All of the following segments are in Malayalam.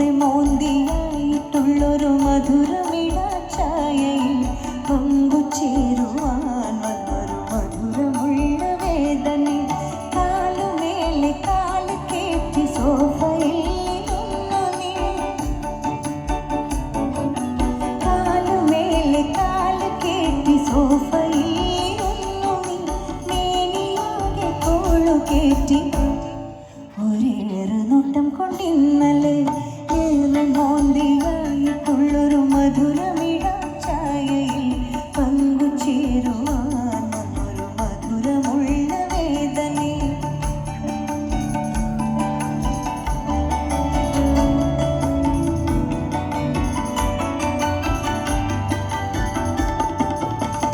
പോലെ മോന്തിയായിട്ടുള്ളൊരു മധുരമിടാച്ചായയിൽ പങ്കുചേരുവാൻ വന്നൊരു മധുരമുള്ള വേദന കാലുമേലെ കാൽ കേട്ടി സോഫയിൽ കാലുമേലെ കാൽ കേട്ടി സോഫയിൽ കേട്ടി ഒരേറെ നോട്ടം കൊണ്ടിന്നല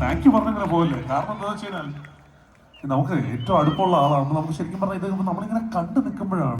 താങ്ക് യു പറഞ്ഞിങ്ങനെ പോകല്ലേ കാരണം എന്താ വെച്ച് കഴിഞ്ഞാൽ നമുക്ക് ഏറ്റവും അടുപ്പമുള്ള ആളാണ് നമുക്ക് ശരിക്കും പറഞ്ഞാൽ ഇത് നമ്മളിങ്ങനെ കണ്ടു നിൽക്കുമ്പോഴാണ്